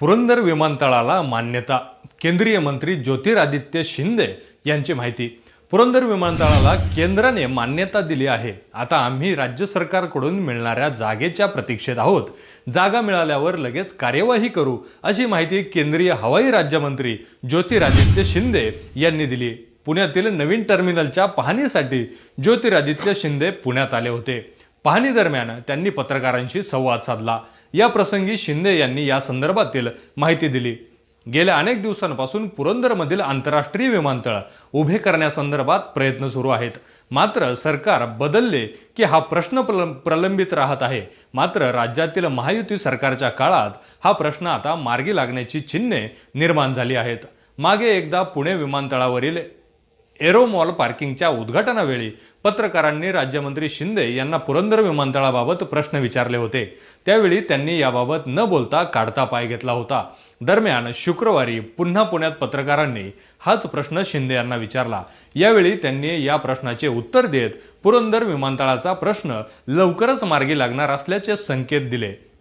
पुरंदर विमानतळाला मान्यता. केंद्रीय मंत्री ज्योतिरादित्य शिंदे यांची माहिती. पुरंदर विमानतळाला केंद्राने मान्यता दिली आहे. आता आम्ही राज्य सरकारकडून मिळणाऱ्या जागेच्या प्रतीक्षेत आहोत. जागा मिळाल्यावर लगेच कार्यवाही करू अशी माहिती केंद्रीय हवाई राज्यमंत्री ज्योतिरादित्य शिंदे यांनी दिली. पुण्यातील नवीन टर्मिनलच्या पाहणीसाठी ज्योतिरादित्य शिंदे पुण्यात आले होते. पाहणी दरम्यान त्यांनी पत्रकारांशी संवाद साधला. या प्रसंगी शिंदे यांनी या संदर्भातील माहिती दिली. गेल्या अनेक दिवसांपासून पुरंदरमधील आंतरराष्ट्रीय विमानतळ उभे करण्यासंदर्भात प्रयत्न सुरू आहेत. मात्र सरकार बदलले की हा प्रश्न प्रल- प्रलंबित राहत आहे. मात्र राज्यातील महायुती सरकारच्या काळात हा प्रश्न आता मार्गी लागण्याची चिन्हे निर्माण झाली आहेत. मागे एकदा पुणे विमानतळावरील एरो मॉल पार्किंगच्या उद्घाटनावेळी पत्रकारांनी राज्यमंत्री शिंदे यांना पुरंदर विमानतळाबाबत प्रश्न विचारले होते. त्यावेळी त्यांनी याबाबत न बोलता काढता पाय घेतला होता. दरम्यान शुक्रवारी पुन्हा पुण्यात पत्रकारांनी हाच प्रश्न शिंदे यांना विचारला. यावेळी त्यांनी या प्रश्नाचे उत्तर देत पुरंदर विमानतळाचा प्रश्न लवकरच मार्गी लागणार असल्याचे संकेत दिले.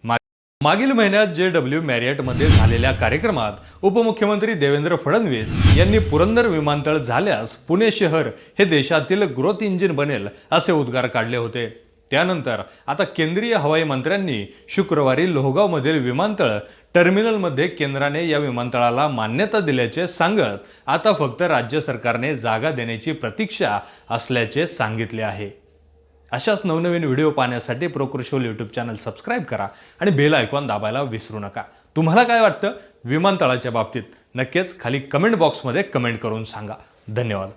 मागील महिन्यात जे डब्ल्यू मॅरियटमध्ये झालेल्या कार्यक्रमात उपमुख्यमंत्री देवेंद्र फडणवीस यांनी पुरंदर विमानतळ झाल्यास पुणे शहर हे देशातील ग्रोथ इंजिन बनेल असे उद्गार काढले होते. त्यानंतर आता केंद्रीय हवाई मंत्र्यांनी शुक्रवारी लोहगावमधील विमानतळ टर्मिनलमध्ये केंद्राने या विमानतळाला मान्यता दिल्याचे सांगत आता फक्त राज्य सरकारने जागा देण्याची प्रतीक्षा असल्याचे सांगितले आहे. अशाच नवनवीन व्हिडिओ पाहण्यासाठी प्रोकृशोल यूट्यूब चॅनल सबस्क्राईब करा आणि बेल आयकॉन दाबायला विसरू नका. तुम्हाला काय वाटतं? विमानतळाच्या बाबतीत नक्कीच खाली कमेंट बॉक्समध्ये कमेंट करून सांगा. धन्यवाद.